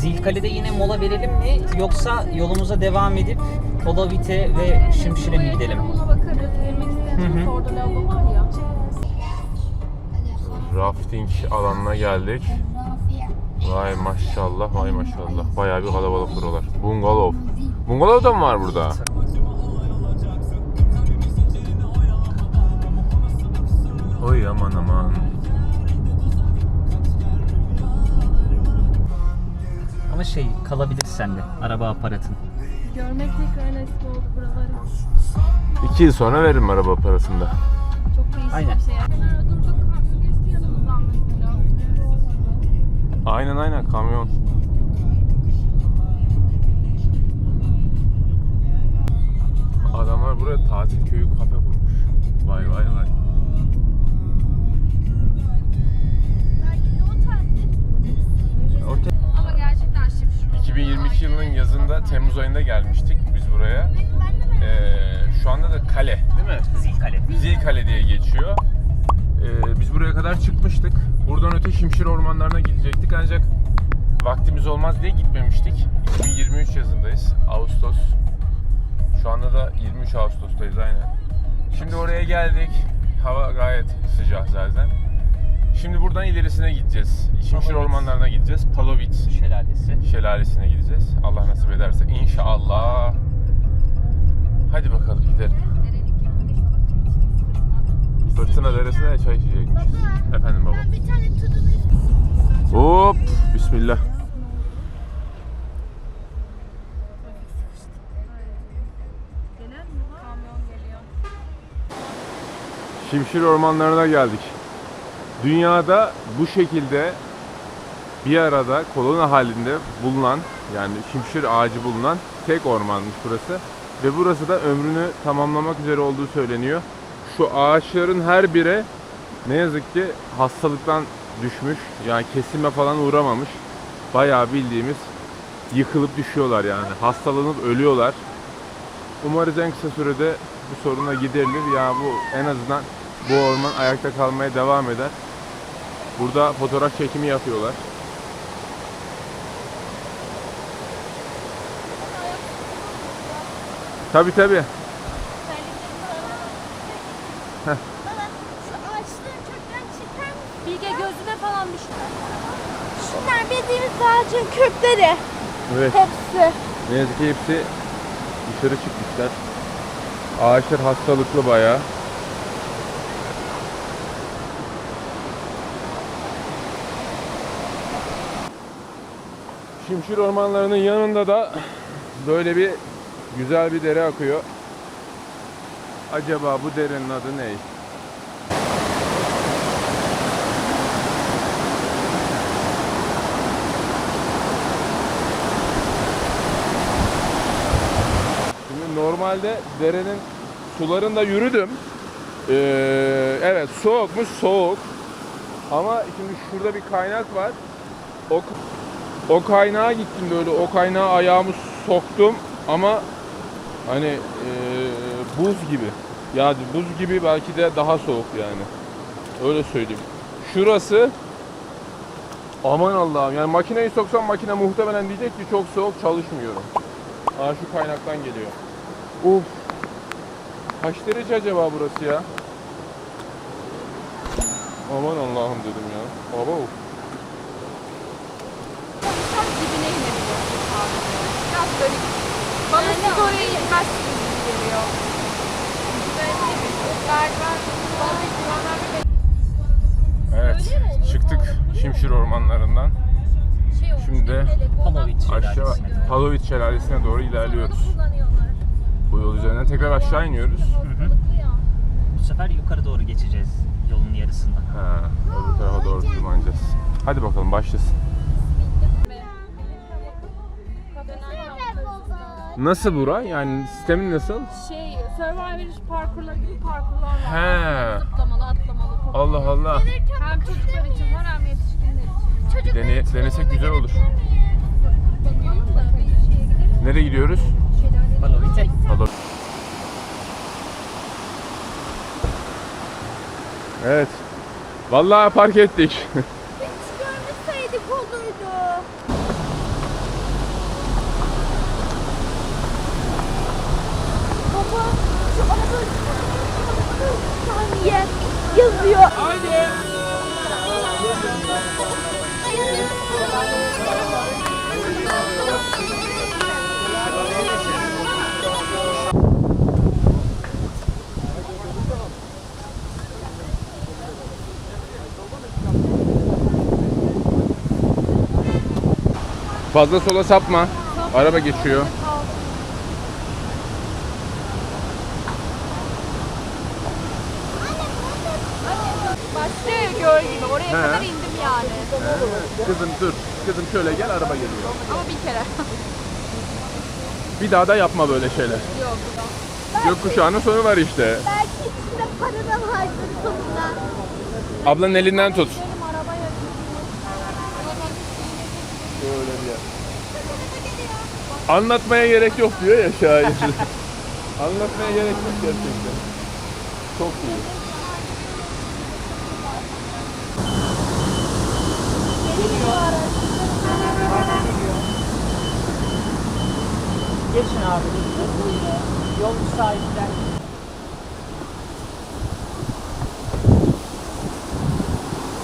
Zilkale'de yine mola verelim mi yoksa yolumuza devam edip Polovite ve Şimşir'e mi gidelim? Ona bakarız. Girmek isterseniz hı. orada lavabo var ya. Rafting alanına geldik. Vay maşallah, vay maşallah. Bayağı bir kalabalık buralar. Bungalov. Bungalov da mı var burada? Oy aman aman. Ama şey kalabilir sende araba aparatın. Görmek tekrar nasip oldu buraları. İki yıl sonra veririm araba parasını da. Çok değişik Aynen. bir şey. Kenara durduk kamyon geçti yanımızdan mesela. Aynen aynen kamyon. Adamlar buraya tatil köyü kafe kurmuş. Vay vay vay. Yazında Temmuz ayında gelmiştik biz buraya. Ee, şu anda da kale değil mi? Zilkale. Zilkale diye geçiyor. Ee, biz buraya kadar çıkmıştık. Buradan öte Şimşir ormanlarına gidecektik ancak vaktimiz olmaz diye gitmemiştik. 2023 yazındayız. Ağustos. Şu anda da 23 Ağustos'tayız aynen. Şimdi oraya geldik. Hava gayet sıcak zaten. Şimdi buradan ilerisine gideceğiz. Şimşir Palovitz. ormanlarına gideceğiz. Palovitz Şelalesi. şelalesine gideceğiz. Allah nasip ederse inşallah. Hadi bakalım gidelim. Fırtına Deresi'ne çay içecekmişiz. Efendim baba. Bir tane tadını Hop, bismillah. Şimşir ormanlarına geldik. Dünyada bu şekilde bir arada kolona halinde bulunan yani şimşir ağacı bulunan tek ormanmış burası. Ve burası da ömrünü tamamlamak üzere olduğu söyleniyor. Şu ağaçların her biri ne yazık ki hastalıktan düşmüş. Yani kesime falan uğramamış. Bayağı bildiğimiz yıkılıp düşüyorlar yani. Hastalanıp ölüyorlar. Umarız en kısa sürede bu soruna giderilir. Ya bu en azından bu orman ayakta kalmaya devam eder. Burada fotoğraf çekimi yapıyorlar. Tabi tabi. Baba şu ağaçların kökten çıkar? Bilge gözüne falan bir şey. Şunlar bildiğimiz ağacın kökleri. Evet. Hepsi. Ne yazık ki hepsi dışarı çıkmışlar. Ağaçlar hastalıklı bayağı. Şimşir ormanlarının yanında da böyle bir güzel bir dere akıyor. Acaba bu derenin adı ne? Şimdi normalde derenin sularında yürüdüm. Ee, evet soğukmuş soğuk. Ama şimdi şurada bir kaynak var. O, o kaynağa gittim böyle o kaynağa ayağımı soktum ama hani ee, buz gibi. Yani buz gibi belki de daha soğuk yani. Öyle söyleyeyim. Şurası aman Allah'ım yani makineyi soksam makine muhtemelen diyecek ki çok soğuk çalışmıyorum. Aa şu kaynaktan geliyor. Uf. Kaç derece acaba burası ya? Aman Allah'ım dedim ya. Baba uf. Siz oraya inmezsiniz gibi geliyor. Evet. Çıktık Şimşir ormanlarından. Şimdi de aşağı. Palovit şelalesine doğru ilerliyoruz. Bu yol üzerinden tekrar aşağı iniyoruz. Hı hı. Bu sefer yukarı doğru geçeceğiz yolun yarısında. Ha, öbür tarafa doğru tırmanacağız. Hadi bakalım başlasın. Nasıl bura? Yani sistemin nasıl? şey Survivor parkurları gibi parkurlar var. He. Zıplamalı, atlamalı. koplamalı. Allah Allah. Hem çocuklar için var hem yetişkinler için var. Dene, denesek güzel olur. Bakıyorum da bir şeye gidelim. Nereye gidiyoruz? Palovite. Palo- Evet. Vallahi park ettik. diye yazıyor. Haydi. Fazla sola sapma. Araba geçiyor. Kızım dur. Kızım şöyle gel araba geliyor. Ama bir kere. Bir daha da yapma böyle şeyler. Yok. Gökkuşağının sonu var işte. Belki içinde para da vardır sonunda. Ablanın elinden tut. Benim arabaya Böyle bir yer. Anlatmaya gerek yok diyor ya şair. Anlatmaya gerek yok gerçekten. Çok iyi. Geçin abi. Yol müsaitler.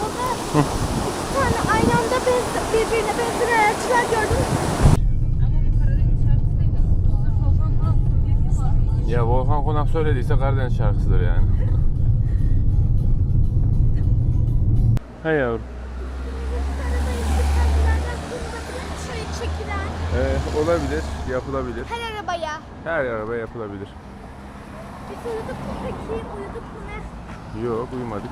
Baba iki tane aynı anda birbirine benzer araçlar gördüm. Ya Volkan Konak söylediyse Karadeniz şarkısıdır yani. Hey yavrum. Ee, olabilir, yapılabilir. Her arabaya. Her araba yapılabilir. Biz uyuduk mu peki? Uyuduk mu ne? Yok, uyumadık.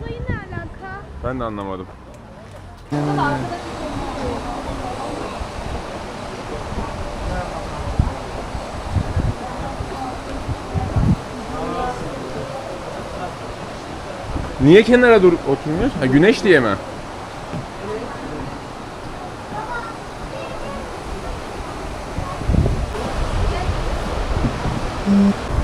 Uzayı ne alaka? Ben de anlamadım. Niye kenara dur oturmuyoruz? Ha güneş diye mi? Mm-hmm.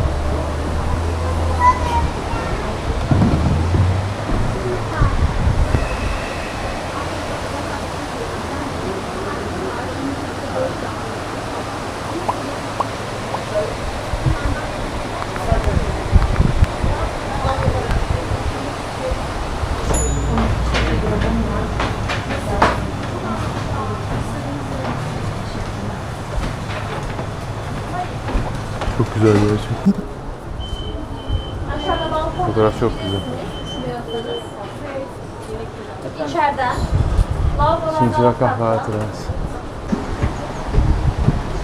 Çok güzel gerçekten. Fotoğraf çok güzel. İçeriden. Şimşira kahve hatırası.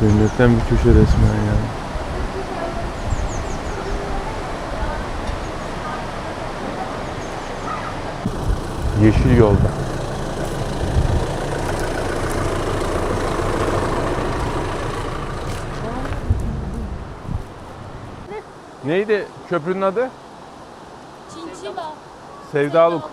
Cennetten bir köşe resmen ya. Yeşil yolda. Neydi köprünün adı? Çinçila. Sevdaluk.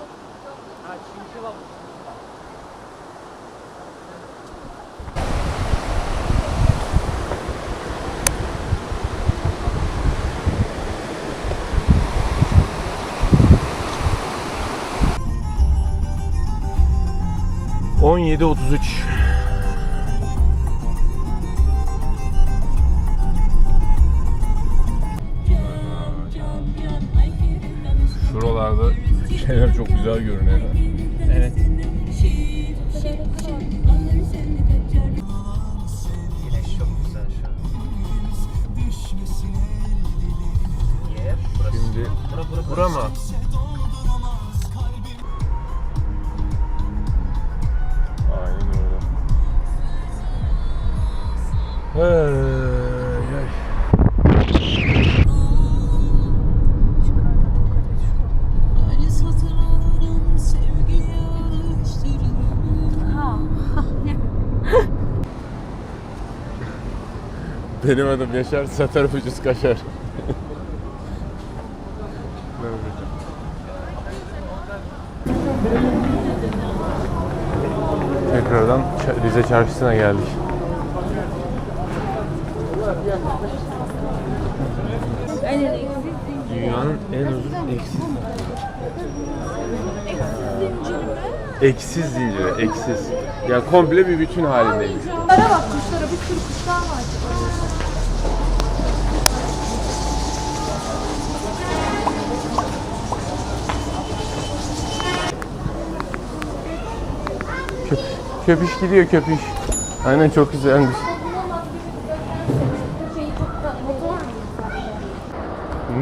On yedi otuz üç. Güzel görünüyor. Evet. Güneş çok güzel şu an. Yer burası. Şimdi Bura, bura, bura mı? Aynen öyle. Hey, Benim adım Yaşar, satarım ucuz kaşar. Tekrardan Rize Çarşısı'na geldik. Dünyanın en uzun eksiz Eksiz zinciri, eksiz. Yani komple bir bütün halindeymiş. Kuşlara bak kuşlara bir sürü kuşlar var. Köp köpüş gidiyor köpüş. Aynen çok güzelmiş.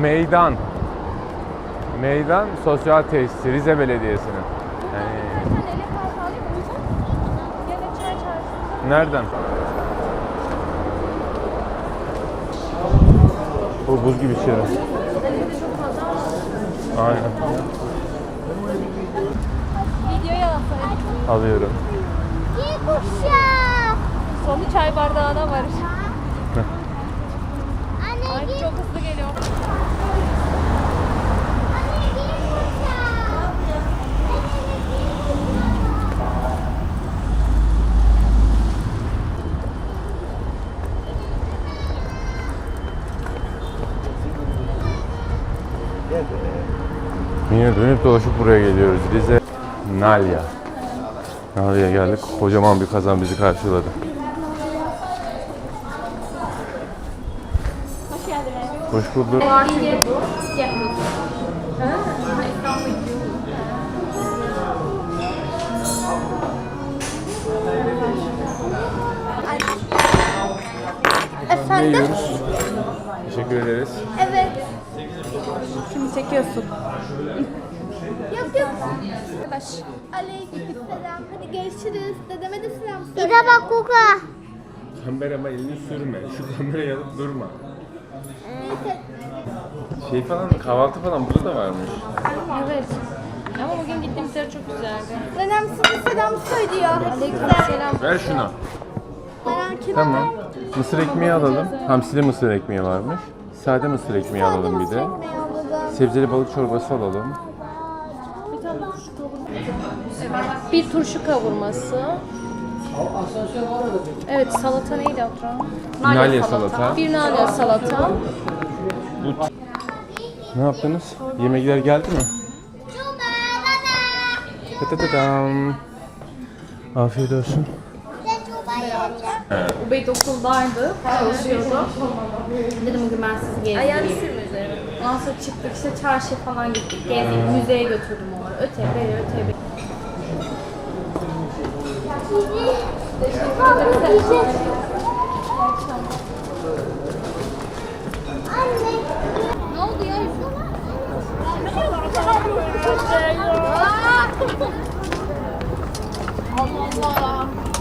Meydan. Meydan Sosyal Tesisi Rize Belediyesi'nin. Bir tane ele kahve alayım uygun. Ya da çay çarşısında. Nereden? Bu buz gibi içeri. Aynen. Alıyorum. Sonu çay bardağına var. Anne Ay çok hızlı geliyor. Yine dönüp dolaşıp buraya geliyoruz. Rize Nalya. Nalya'ya geldik. Kocaman bir kazan bizi karşıladı. Hoş geldiniz. Hoş bulduk. Ne Efendim? yiyoruz? Teşekkür ederiz. Evet. Şimdi çekiyorsun. Yok yok. Arkadaş. Aleykümselam. Hadi görüşürüz. Dedeme de selam söyle. İda bak Kuka. Kamerama elini sürme. Şu kamerayı alıp durma. Neyse. Şey falan kahvaltı falan burada da varmış. Evet. Ama bugün gittiğimiz yer çok güzeldi. Dedem size selam söylüyor. Selam. Ver. Merak etme. Tamam. Mısır ekmeği alalım. Hamsili mısır ekmeği varmış. Sade mısır ekmeği alalım bir de. Sebzeli balık çorbası alalım. Bir turşu kavurması. Evet salata neydi Abdurrahman? Nalya salata. Bir nane salata. Ne yaptınız? Yemekler geldi mi? Tatatam. Afiyet olsun. Ubeyt okuldaydı, çalışıyordu. Dedim bugün ben sizi gezdireyim. Ayağını sürme üzerine. Ondan sonra çıktık işte çarşı falan gittik. Gezdik, müzeye götürdüm onları. Öte beri öte beri. Ne oldu ya? Allah Allah.